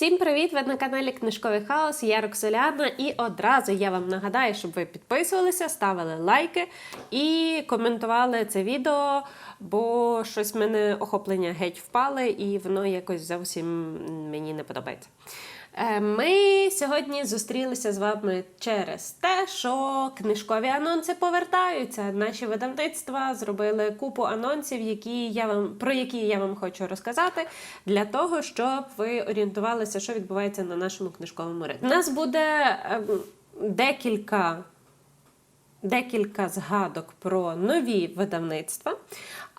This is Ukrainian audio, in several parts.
Всім привіт! Ви на каналі Книжковий Хаос. Я Роксоляна, і одразу я вам нагадаю, щоб ви підписувалися, ставили лайки і коментували це відео, бо щось в мене охоплення геть впали, і воно якось зовсім мені не подобається. Е, Ми сьогодні зустрілися з вами через те, що книжкові анонси повертаються. Наші видавництва зробили купу анонсів, які я вам про які я вам хочу розказати, для того, щоб ви орієнтувалися, що відбувається на нашому книжковому ринку. У нас буде ем, декілька. Декілька згадок про нові видавництва,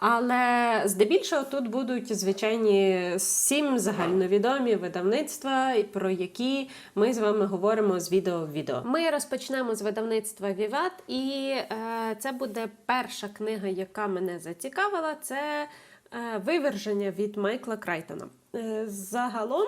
але здебільшого тут будуть звичайні сім загальновідомі видавництва, про які ми з вами говоримо з відео в відео. Ми розпочнемо з видавництва Віват, і е, це буде перша книга, яка мене зацікавила. Це е, виверження від Майкла Крайтона. Е, загалом.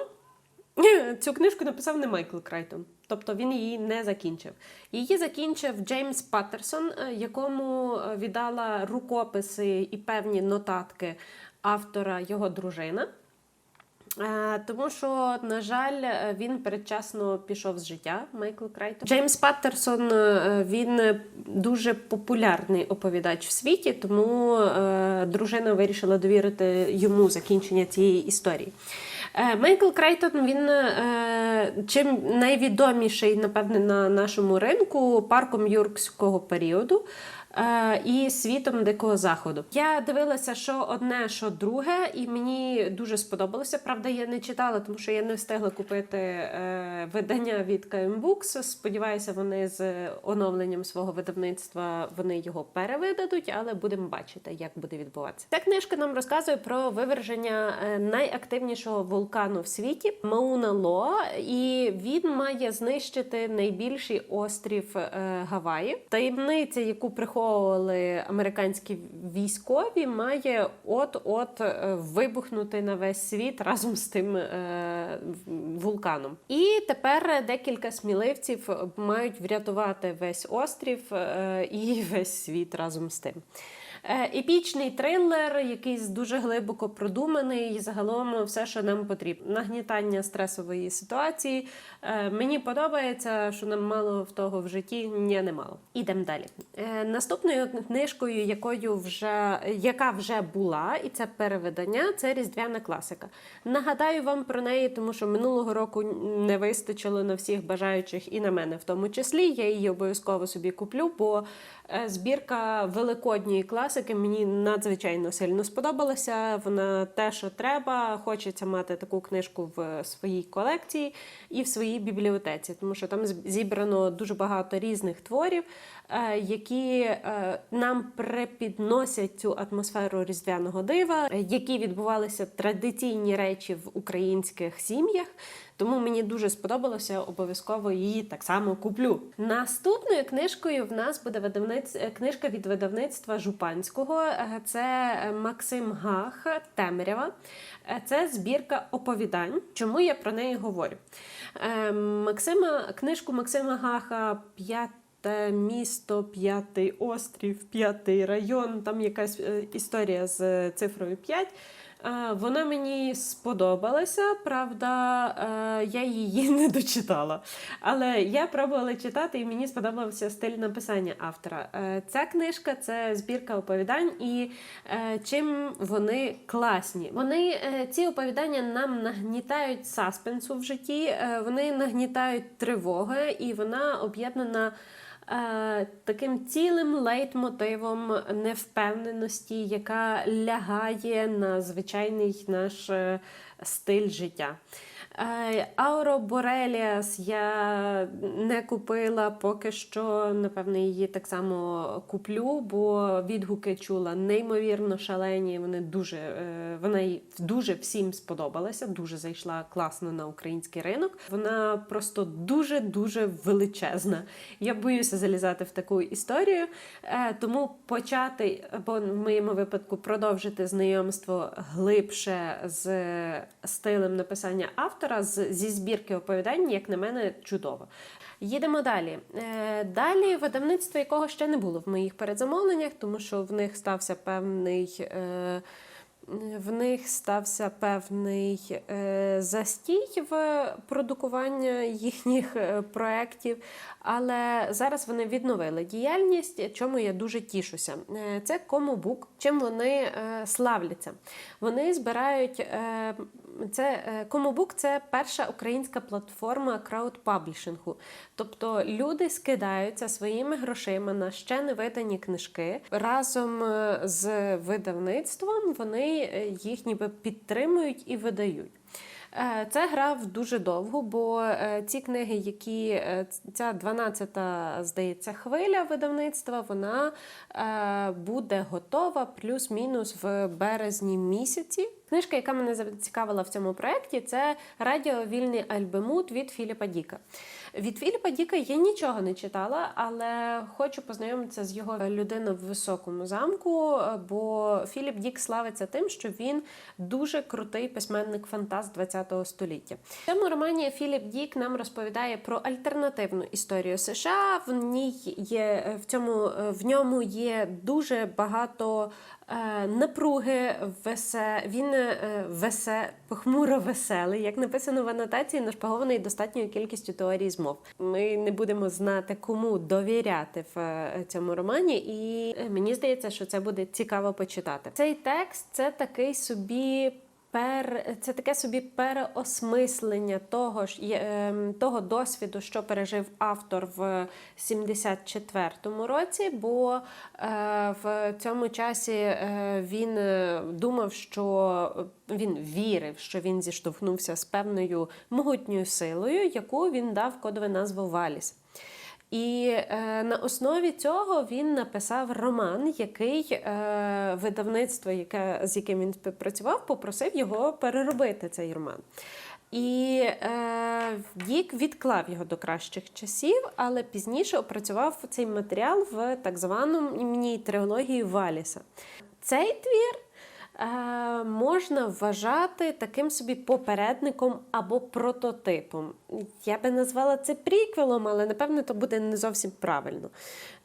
Цю книжку написав не Майкл Крайтон, тобто він її не закінчив. Її закінчив Джеймс Паттерсон, е, якому е, віддала рукописи і певні нотатки автора його дружина. Е, Тому що, на жаль, він передчасно пішов з життя Майкл Крайтон. Джеймс Паттерсон він дуже популярний оповідач в світі, тому дружина вирішила довірити йому закінчення цієї історії. Е, Майкл Крайтон він е, чим найвідоміший, напевне, на нашому ринку парком юркського періоду. е, І світом дикого заходу. Я дивилася, що одне, що друге, і мені дуже сподобалося. Правда, я не читала, тому що я не встигла купити видання від KM Books. Сподіваюся, вони з оновленням свого видавництва вони його перевидадуть, але будемо бачити, як буде відбуватися. Ця книжка нам розказує про виверження найактивнішого вулкану в світі Мауна Лоа, і він має знищити найбільший острів е, Гаваї. Таємниця, яку приховували американські військові, має от-от е, вибухнути на весь світ разом з тим е, вулканом. І тепер декілька сміливців мають врятувати весь острів і весь світ разом з тим. Е, Епічний трилер, якийсь дуже глибоко продуманий, і загалом все, що нам потрібно. Нагнітання стресової ситуації. Е, Мені подобається, що нам мало в того в житті, ні, не мало. Ідемо далі. Е, Наступною книжкою, якою вже яка вже була, і це перевидання, це різдвяна класика. Нагадаю вам про неї, тому що минулого року не вистачило на всіх бажаючих і на мене в тому числі. Я її обов'язково собі куплю, бо збірка великодньої класики мені надзвичайно сильно сподобалася. Вона те, що треба. Хочеться мати таку книжку в своїй колекції і в своїй бібліотеці, тому що там зібрано дуже багато різних творів, е, які е, нам припідносять цю атмосферу різдвяного дива, е, які відбувалися традиційні речі в українських сім'ях. Тому мені дуже сподобалося, обов'язково її так само куплю. Наступною книжкою в нас буде видавниць... е, книжка від видавництва Жупанського. Е, Це Максим Гах Темрява. Е, Це збірка оповідань. Чому я про неї говорю? Е, Максима, книжку Максима Гаха П'яте місто, п'ятий острів, п'ятий район. Там якась е, історія з цифрою 5. Е, Вона мені сподобалася, правда, е, я її не дочитала. Але я пробувала читати, і мені сподобався стиль написання автора. Е, Ця книжка це збірка оповідань, і чим вони класні. Вони ці оповідання нам нагнітають саспенсу в житті, вони нагнітають тривоги, і вона об'єднана. Таким цілим лейтмотивом невпевненості, яка лягає на звичайний наш е, стиль життя. Ауро Бореліас я не купила поки що. Напевно, її так само куплю, бо відгуки чула неймовірно шалені. Вони дуже, е, вона дуже всім сподобалася, дуже зайшла класно на український ринок. Вона просто дуже дуже величезна. Я боюся залізати в таку історію, Е, тому почати, або в моєму випадку продовжити знайомство глибше з стилем написання автора з, зі збірки оповідань, як на мене, чудово. Їдемо далі. Е, Далі видавництво, якого ще не було в моїх передзамовленнях, тому що в них стався певний. В них стався певний е, застій в продукування їхніх е, проєктів, але зараз вони відновили діяльність, чому я дуже тішуся. Е, Це Комубук. Чим вони славляться? Вони збирають це Комубук це перша українська платформа краудпаблішингу. Тобто люди скидаються своїми грошима на ще не видані книжки. Разом з видавництвом вони е, їх ніби підтримують і видають. Е, Це грав дуже довго, бо е, ці книги, які ця 12-та, здається, хвиля видавництва, вона буде готова плюс-мінус в березні місяці. Книжка, яка мене зацікавила в цьому проєкті, це Радіовільний альбемут від Філіпа Діка. Від Філіпа Діка я нічого не читала, але хочу познайомитися з його людиною в високому замку. Бо Філіп Дік славиться тим, що він дуже крутий письменник-фантаст ХХ століття. В цьому романі Філіп Дік нам розповідає про альтернативну історію США. В ній є в цьому в ньому є дуже багато е, напруги. Весе він е, весе похмуро веселий, як написано в анотації, нашпагований достатньою кількістю теорій змов. Ми не будемо знати, кому довіряти в е, цьому романі, і е, мені здається, що це буде цікаво почитати. Цей текст це такий собі. Пер це таке собі переосмислення того ж ем, того досвіду, що пережив автор в 74-му році. Бо е, в цьому часі е, він е, думав, що він вірив, що він зіштовхнувся з певною могутньою силою, яку він дав кодове назву Валіс. І е, на основі цього він написав роман, який е, видавництво, яке, з яким він співпрацював, попросив його переробити цей роман. І е, Дік відклав його до кращих часів, але пізніше опрацював цей матеріал в так званому трилогії Валіса. Цей твір можна вважати таким собі попередником або прототипом. Я би назвала це приквелом, але напевно то буде не зовсім правильно.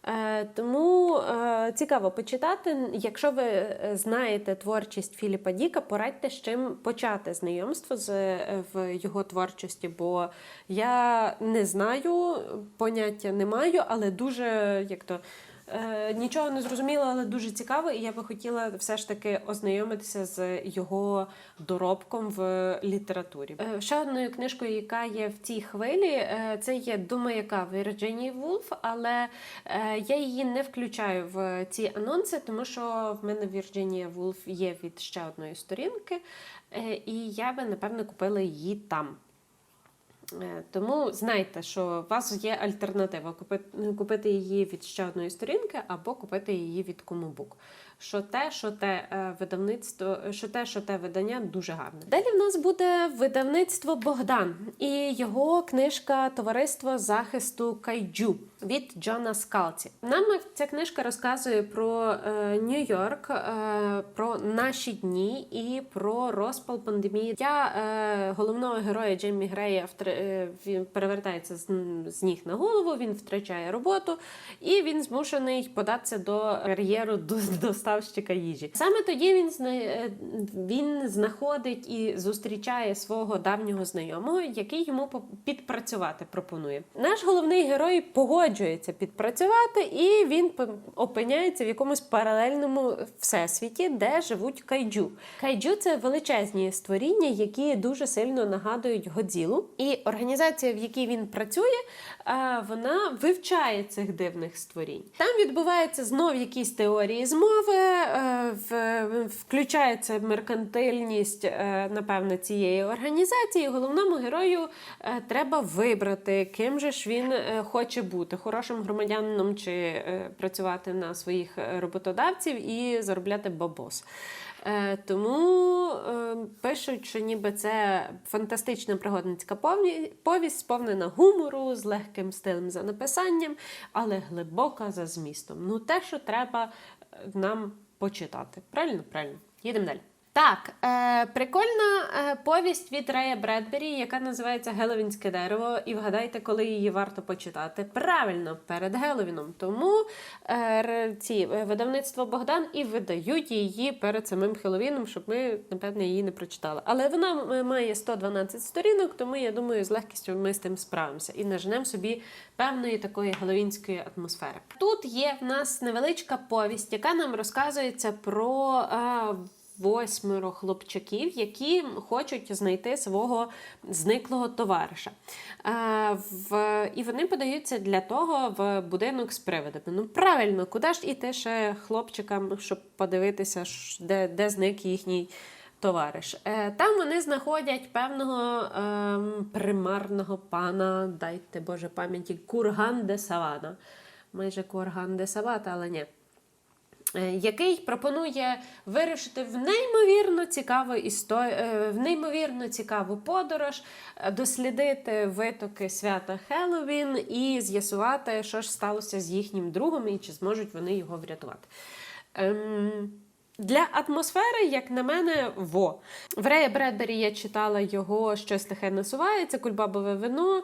Е, тому е, цікаво почитати. Якщо ви е, знаєте творчість Філіпа Діка, порадьте з чим почати знайомство з е, в його творчості, бо я не знаю, поняття не маю, але дуже як то. Е, Нічого не зрозуміла, але дуже цікаво, і я би хотіла все ж таки ознайомитися з його доробком в літературі. Е, Ще одною книжкою, яка є в цій хвилі, е, це є до маяка Вірджинії Вулф, але я її не включаю в ці анонси, тому що в мене Вірджинія Вулф є від ще одної сторінки, і я би напевно купила її там. Е, Тому знайте, що у вас є альтернатива купити, її від ще одної сторінки або купити її від Комубук. Що те, що те е, видавництво, що те, що те видання дуже гарне. Далі в нас буде видавництво Богдан і його книжка Товариство захисту Кайджу від Джона Скалці. Нам ця книжка розказує про е, Нью-Йорк, про наші дні і про розпал пандемії. Я головного героя Джеймі Грея е, він перевертається з, ніг на голову, він втрачає роботу і він змушений податися до кар'єру до доставщика їжі. Саме тоді він е, він знаходить і зустрічає свого давнього знайомого, який йому підпрацювати пропонує. Наш головний герой погоджується підпрацювати, і він опиняється в якомусь паралельному всесвіті, де живуть кайджу. Кайджу це величезні створіння, які дуже сильно нагадують Годзілу. І організація, в якій він працює, е, вона вивчає цих дивних створінь. Там відбуваються знов якісь теорії змови, е, включається меркантильність, е, напевно, цієї організації. Головному герою треба вибрати, ким же ж він хоче бути хорошим громадянином чи працювати на своїх роботодавців і заробляти бабос. Е, Тому е, пишуть, що ніби це фантастична пригодницька повість, сповнена гумору, з легким стилем за написанням, але глибока за змістом. Ну, те, що треба е, нам почитати. Правильно? Правильно. Їдемо далі. Так, е, прикольна е, повість від Рея Бредбері, яка називається Геловінське дерево. І вгадайте, коли її варто почитати. Правильно, перед Геловіном. Тому е, ці е, видавництво Богдан і видають її перед самим Хеловіном, щоб ми, напевне, її не прочитали. Але вона має 112 сторінок, тому я думаю, з легкістю ми з тим справимося і наженемо собі певної такої геловінської атмосфери. Тут є в нас невеличка повість, яка нам розказується про. Е, восьмеро хлопчаків, які хочуть знайти свого зниклого товариша. Е, в, і вони подаються для того в будинок з привидами. Ну правильно, куди ж іти ще хлопчикам, щоб подивитися, де, де зник їхній. Товариш. Е, Там вони знаходять певного ем, примарного пана, дайте Боже пам'яті, Курган де Савана. Майже Курган де Савата, але ні який пропонує вирішити в неймовірно цікаву історію, в неймовірно цікаву подорож, е, дослідити витоки свята Хеллоуін і з'ясувати, що ж сталося з їхнім другом і чи зможуть вони його врятувати. Ем, для атмосфери, як на мене, во. В Рея Бредбері я читала його Щось тихе насувається, кульбабове вино.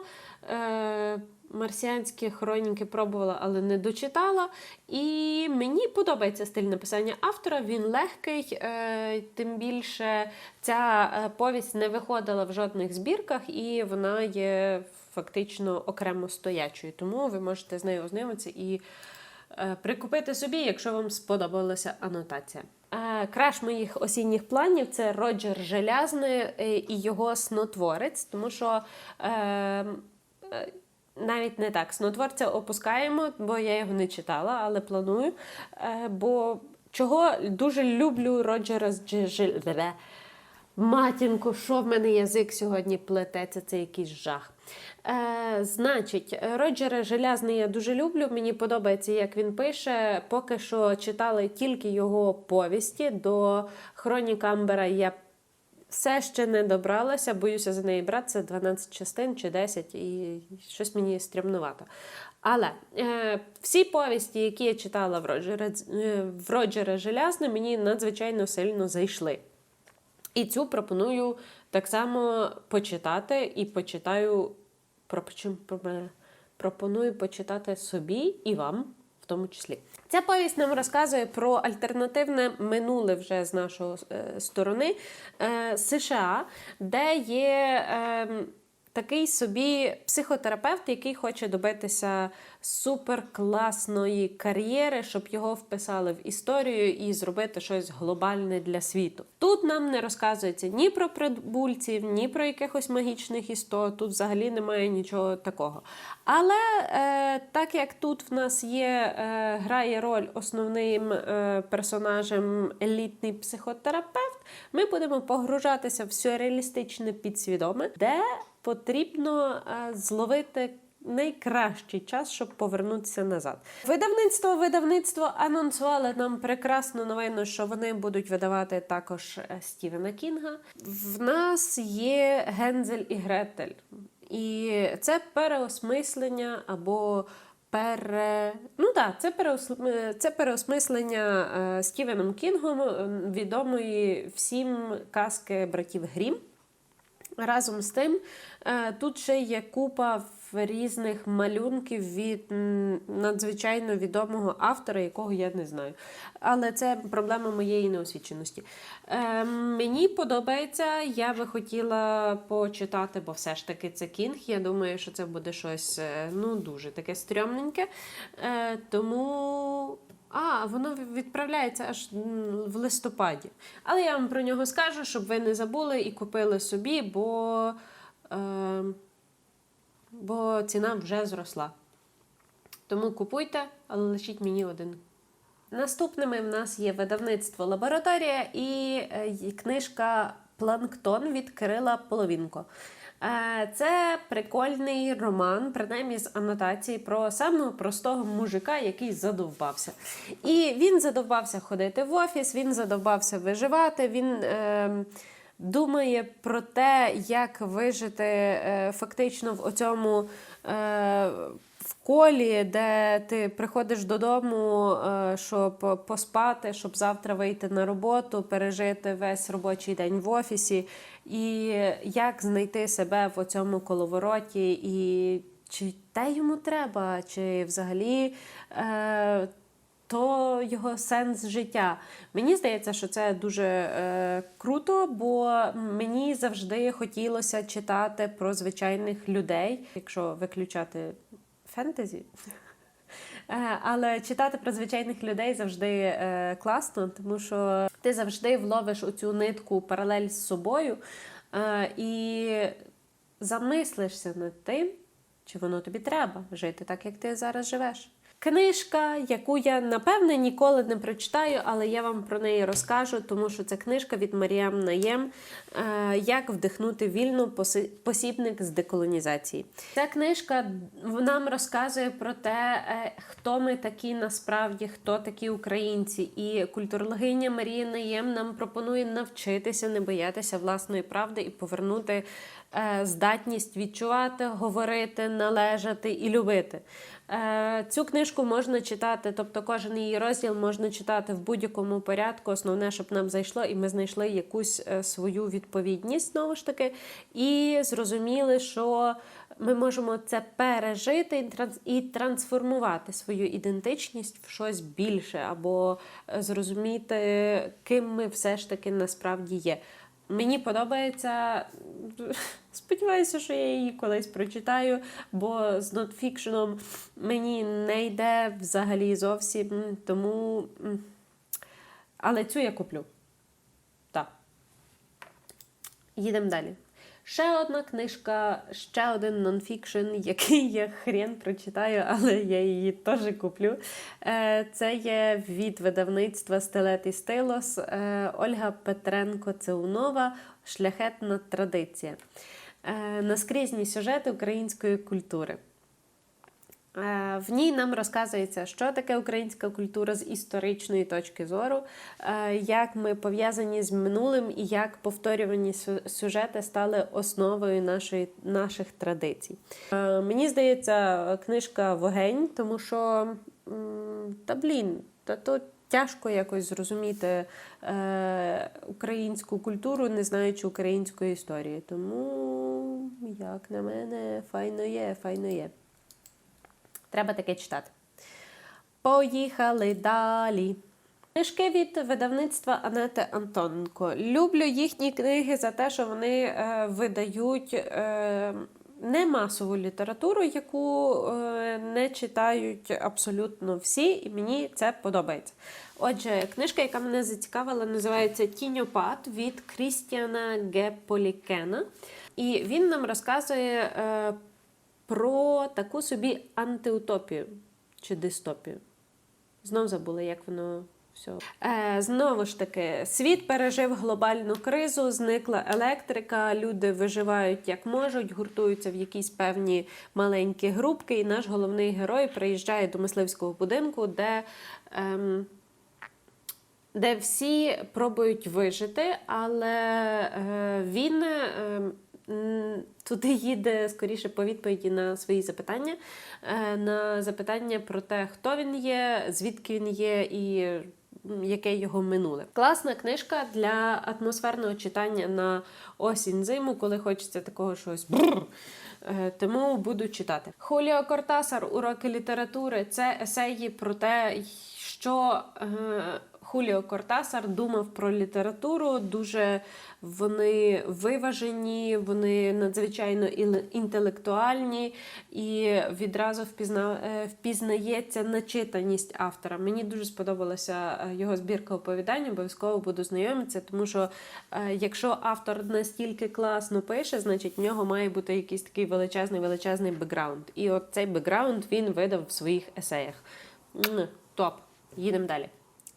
Е, Марсіанські хроніки пробувала, але не дочитала. І мені подобається стиль написання автора. Він легкий, е, тим більше ця е, повість не виходила в жодних збірках, і вона є фактично окремо стоячою. Тому ви можете з нею ознайомитися і е, прикупити собі, якщо вам сподобалася анотація. Краш моїх осінніх планів це Роджер Желязний і його снотворець, тому що. Е, е, навіть не так. Снотворця опускаємо, бо я його не читала, але планую. Е, бо чого дуже люблю Роджера з Матінко, що в мене язик сьогодні плететься, це якийсь жах. Е, значить, Роджера Желязний я дуже люблю. Мені подобається, як він пише. Поки що читали тільки його повісті. До Хронік Амбера я все ще не добралася, боюся за неї братися 12 частин чи 10, і щось мені стрімнувато. Але е, всі повісті, які я читала в Роджера, е, в Роджера Желязне, мені надзвичайно сильно зайшли. І цю пропоную так само почитати і почитаю. Пропоную почитати собі і вам в тому числі. Ця повість нам розказує про альтернативне минуле вже з нашої е, сторони е, США, де є. Такий собі психотерапевт, який хоче добитися суперкласної кар'єри, щоб його вписали в історію і зробити щось глобальне для світу. Тут нам не розказується ні про прибульців, ні про якихось магічних істот. Тут взагалі немає нічого такого. Але е, так як тут в нас є, е, грає роль основним е, персонажем елітний психотерапевт, ми будемо погружатися в сюрреалістичне підсвідоме, де потрібно е, зловити. Найкращий час, щоб повернутися назад. Видавництво видавництво анонсували нам прекрасну новину, що вони будуть видавати також е, Стівена Кінга. В нас є Гензель і Гретель. І це переосмислення або пере... Ну так, це, переос... це переосмислення е, Стівеном Кінгом е, відомої всім казки братів Грім. Разом з тим, е, тут ще є купа різних малюнків від надзвичайно відомого автора, якого я не знаю. Але це проблема моєї неосвіченості. Е, Мені подобається, я би хотіла почитати, бо все ж таки це кінг. Я думаю, що це буде щось е, ну, дуже таке стрьомненьке. Е, Тому. А, воно відправляється аж в листопаді. Але я вам про нього скажу, щоб ви не забули і купили собі, бо, е, бо ціна вже зросла. Тому купуйте, але лишіть мені один. Наступними в нас є видавництво Лабораторія і е, книжка Планктон від Кирила Половінко. Е, Це прикольний роман, принаймні з анотації про самого простого мужика, який задовбався. І він задовбався ходити в офіс, він задовбався виживати. Він е, думає про те, як вижити е, фактично в оцьому е, в колі, де ти приходиш додому, е, щоб поспати, щоб завтра вийти на роботу, пережити весь робочий день в офісі, і як знайти себе в цьому коловороті, і чи те йому треба, чи взагалі. То його сенс життя. Мені здається, що це дуже е, круто, бо мені завжди хотілося читати про звичайних людей, якщо виключати фентезі. Е, Але читати про звичайних людей завжди е, класно, тому що ти завжди вловиш оцю нитку паралель з собою е, і замислишся над тим, чи воно тобі треба жити так, як ти зараз живеш. Книжка, яку я напевне ніколи не прочитаю, але я вам про неї розкажу, тому що це книжка від Маріам Наєм е, Як вдихнути вільну поси- посібник з деколонізації. Ця книжка нам розказує про те, е, хто ми такі насправді, хто такі українці. І культурологиня Марія Наєм нам пропонує навчитися не боятися власної правди і повернути е, здатність відчувати, говорити, належати і любити. Е, Цю книжку можна читати, тобто кожен її розділ можна читати в будь-якому порядку. Основне, щоб нам зайшло, і ми знайшли якусь е, свою відповідність знову ж таки, і зрозуміли, що ми можемо це пережити і трансформувати свою ідентичність в щось більше, або е, зрозуміти, ким ми все ж таки насправді є. Мені подобається. Сподіваюся, що я її колись прочитаю, бо з нотфікшеном мені не йде взагалі зовсім. Тому. Але цю я куплю. Так. Їдемо далі. Ще одна книжка, ще один нонфікшн, який я хрен прочитаю, але я її теж куплю. Е, Це є від видавництва Стилет і Стилос е, Ольга Петренко Цеунова Шляхетна традиція. Е, Наскрізні сюжети української культури. Е, В ній нам розказується, що таке українська культура з історичної точки зору, е, як ми пов'язані з минулим і як повторювані сюжети стали основою нашої, наших традицій. Е, Мені здається, книжка Вогень, тому що та блін, та то тяжко якось зрозуміти українську культуру, не знаючи української історії. Тому, як на мене, файно є, файно є. Треба таке читати. Поїхали далі. Книжки від видавництва Анети Антоненко. Люблю їхні книги за те, що вони е, видають е, не масову літературу, яку е, не читають абсолютно всі, і мені це подобається. Отже, книжка, яка мене зацікавила, називається Тіньопад від Крістіана Геполікена. І він нам розказує е, про таку собі антиутопію чи дистопію. Знов забула, як воно все. Е, знову ж таки, світ пережив глобальну кризу, зникла електрика, люди виживають як можуть, гуртуються в якісь певні маленькі групки, і наш головний герой приїжджає до мисливського будинку, де. Ем, де всі пробують вижити, але е, він е, туди їде скоріше по відповіді на свої запитання, е, на запитання про те, хто він є, звідки він є і яке його минуле. Класна книжка для атмосферного читання на осінь-зиму, коли хочеться такого щось. бррр. Е, Тому буду читати. Хуліо Кортасар, уроки літератури це есеї про те, що е, Хуліо Кортасар думав про літературу. Дуже вони виважені, вони надзвичайно інтелектуальні і відразу впізна, е, впізнається начитаність автора. Мені дуже сподобалася е, його збірка оповідань, обов'язково буду знайомитися, тому що е, якщо автор настільки класно пише, значить в нього має бути якийсь такий величезний величезний бекграунд. І от цей бекграунд він видав в своїх есеях. Топ. Їдемо далі.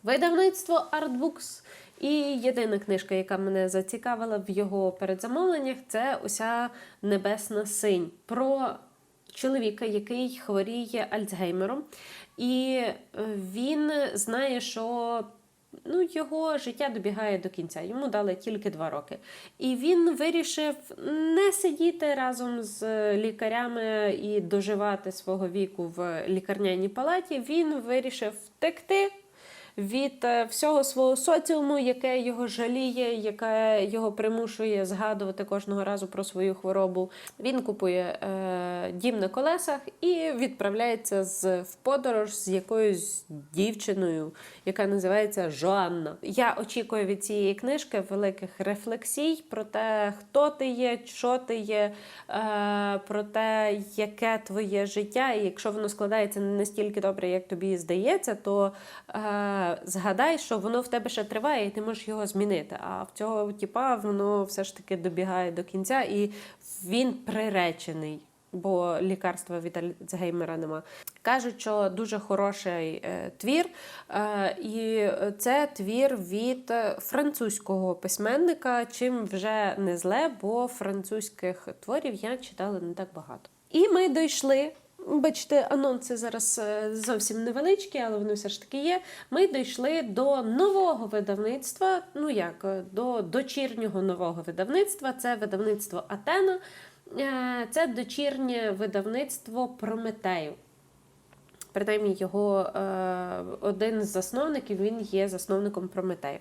Видавництво Artbooks. І єдина книжка, яка мене зацікавила в його передзамовленнях, це уся Небесна синь про чоловіка, який хворіє Альцгеймером. І е, він знає, що ну, його життя добігає до кінця. Йому дали тільки два роки. І він вирішив не сидіти разом з лікарями і доживати свого віку в лікарняній палаті. Він вирішив втекти. Від е, всього свого соціуму, яке його жаліє, яке його примушує згадувати кожного разу про свою хворобу. Він купує е, дім на колесах і відправляється з, в подорож з якоюсь дівчиною, яка називається Жоанна. Я очікую від цієї книжки великих рефлексій про те, хто ти є, що ти є, е, про те, яке твоє життя. І якщо воно складається не настільки добре, як тобі здається, то е, згадай, що воно в тебе ще триває, і ти можеш його змінити. А в цього типа воно все ж таки добігає до кінця, і він приречений. Бо лікарства від Альцгеймера нема. Кажуть, що дуже хороший е, твір, е, і це твір від французького письменника, чим вже не зле, бо французьких творів я читала не так багато. І ми дійшли. Бачите, анонси зараз е, зовсім невеличкі, але вони все ж таки є. Ми дійшли до нового видавництва. Ну як, е, до дочірнього нового видавництва. Це видавництво Атена, Е, це дочірнє видавництво Прометею. Принаймні, його е, один з засновників він є засновником Прометею.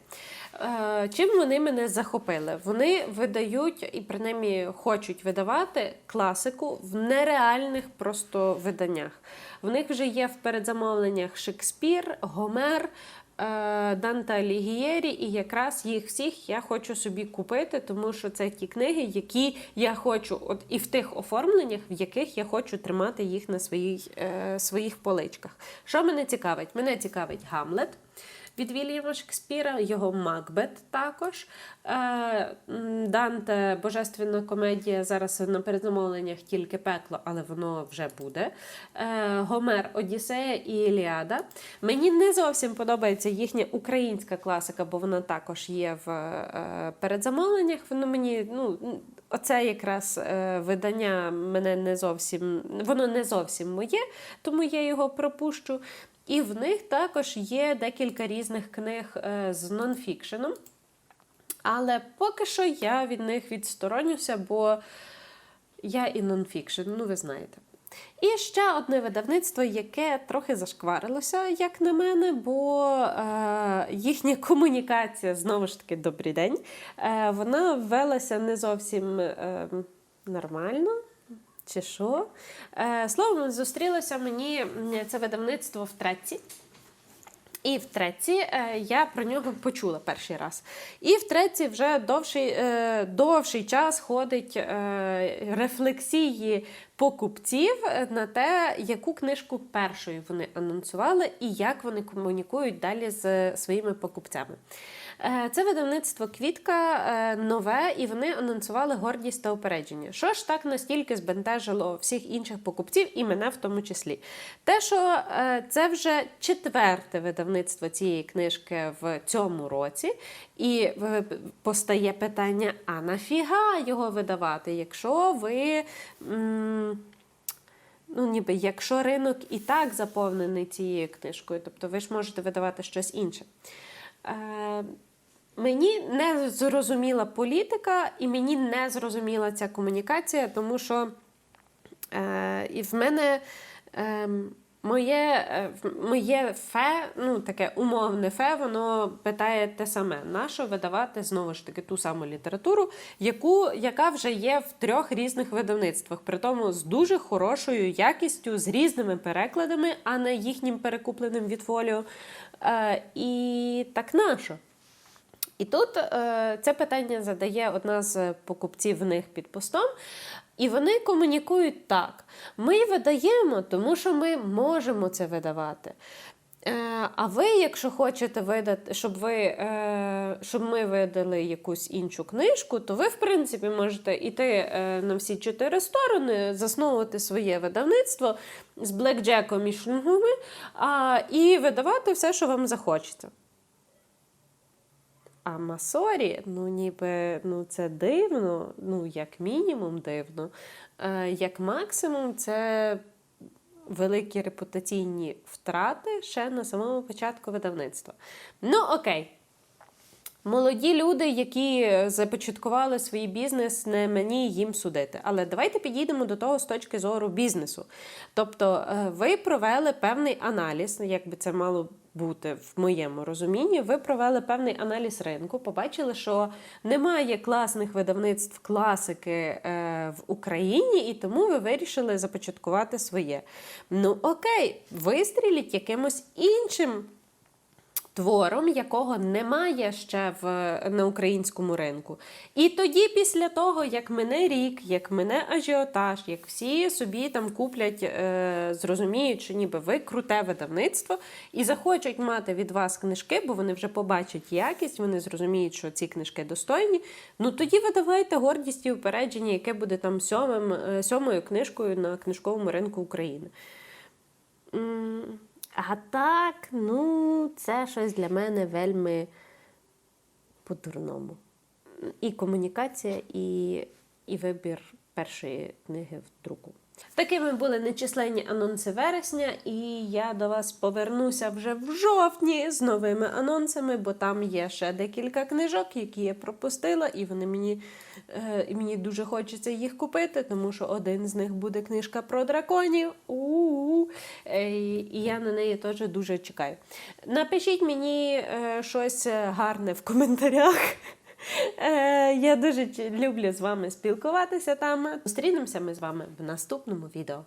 Е, чим вони мене захопили? Вони видають і принаймні хочуть видавати класику в нереальних просто виданнях. В них вже є в передзамовленнях Шекспір, Гомер. Е, Данте Алігієрі, і якраз їх всіх я хочу собі купити, тому що це ті книги, які я хочу, от і в тих оформленнях, в яких я хочу тримати їх на своїх, е, своїх поличках. Що мене цікавить? Мене цікавить Гамлет від Вільяма Шекспіра, його Макбет також. Е, Данте Божественна комедія зараз на передзамовленнях тільки пекло, але воно вже буде. Е, Гомер, Одіссея і Іліада. Мені не зовсім подобається їхня українська класика, бо вона також є в е, передзамовленнях. Воно мені, ну, Оце якраз видання мене не зовсім, воно не зовсім моє, тому я його пропущу. І в них також є декілька різних книг е, з нонфікшеном. Але поки що я від них відсторонюся, бо я і нонфікшн, ну ви знаєте. І ще одне видавництво, яке трохи зашкварилося, як на мене, бо е, їхня комунікація, знову ж таки, добрий день, е, вона велася не зовсім е, нормально. Чи що? Е, словом, зустрілося мені це видавництво в Треці. І в треці е, я про нього почула перший раз. І в треці вже довший, е, довший час ходить рефлексії покупців на те, яку книжку першою вони анонсували і як вони комунікують далі з своїми покупцями. Е, Це видавництво Квітка е, нове, і вони анонсували гордість та упередження. Що ж так настільки збентежило всіх інших покупців, і мене в тому числі? Те, що е, це вже четверте видавництво цієї книжки в цьому році, і постає питання: а нафіга його видавати, якщо ви. м, Ну, ніби якщо ринок і так заповнений цією книжкою, тобто ви ж можете видавати щось інше. Е, Мені не зрозуміла політика, і мені не зрозуміла ця комунікація, тому що е, і в мене е, моє, моє фе, ну таке умовне фе, воно питає те саме: нащо видавати знову ж таки ту саму літературу, яку, яка вже є в трьох різних видавництвах, при тому з дуже хорошою якістю, з різними перекладами, а не їхнім перекупленим від фоліо. Е, і так нащо? І тут е, це питання задає одна з покупців в них під постом. І вони комунікують так: ми видаємо, тому що ми можемо це видавати. Е, а ви, якщо хочете видати, щоб ви, е, щоб ми видали якусь іншу книжку, то ви, в принципі, можете йти на всі чотири сторони, засновувати своє видавництво з блекджеком і шлюнгами, і видавати все, що вам захочеться. А Масорі, ну ніби ну це дивно, ну як мінімум дивно. Е, як максимум, це великі репутаційні втрати ще на самому початку видавництва. Ну, окей. Молоді люди, які започаткували свій бізнес, не мені їм судити. Але давайте підійдемо до того з точки зору бізнесу. Тобто, е, ви провели певний аналіз, як би це мало бути в моєму розумінні. Ви провели певний аналіз ринку, побачили, що немає класних видавництв класики е, в Україні, і тому ви вирішили започаткувати своє. Ну окей, вистріліть якимось іншим твором, якого немає ще в, на українському ринку. І тоді, після того, як мине рік, як мине ажіотаж, як всі собі там куплять, е, зрозуміють, що ніби ви круте видавництво, і захочуть мати від вас книжки, бо вони вже побачать якість, вони зрозуміють, що ці книжки достойні. Ну тоді видавайте гордість і упередження, яке буде там сьомим, е, сьомою книжкою на книжковому ринку України. А так, ну, це щось для мене вельми по-дурному. І комунікація, і, і вибір першої книги в друку. Такими були нечисленні анонси вересня, і я до вас повернуся вже в жовтні з новими анонсами, бо там є ще декілька книжок, які я пропустила, і вони мені, е, мені дуже хочеться їх купити, тому що один з них буде книжка про драконів. У-у-у. Е, І я на неї теж дуже чекаю. Напишіть мені е, щось гарне в коментарях. Е, Я дуже люблю з вами спілкуватися там. Зустрінемося ми з вами в наступному відео.